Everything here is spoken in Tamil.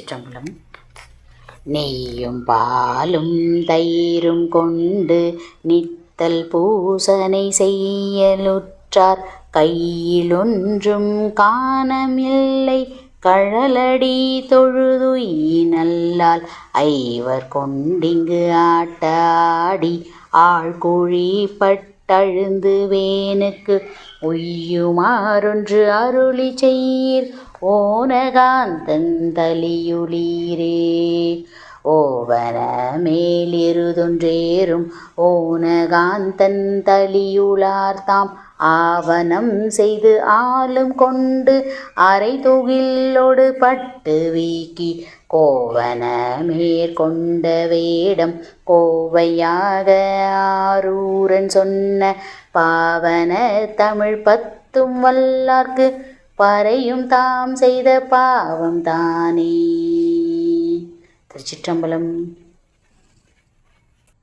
சிற்றம்பலம். நெய்யும் பாலும் தயிரும் கொண்டு நித்தல் பூசனை செய்யலுற்றார். கையிலொன்றும் காணமில்லை. கழலடி தொழுதுயினல்லால் ஐவர் கொண்டிங்கு ஆட்டாடி. ஆழ்குழி பட்டழுந்து வேனுக்கு உய்யுமாறொன்று அருளி செய்யீர். ஓனகாந்தந்தலியுளீரே ஓவன மேலிருதொன்றேறும் ஓனகாந்தன் தலியுளார்தாம் ஆவனம் செய்து ஆளும் கொண்டு அரை தொகிலோடு பட்டு வீக்கி கோவன மேற்கொண்ட வேடம் கோவையாக ஆரூரன் சொன்ன பாவன தமிழ் பத்தும் வல்லார்க்கு பறையும் தாம் செய்த பாவம் தானே. திருச்சிற்றம்பலம்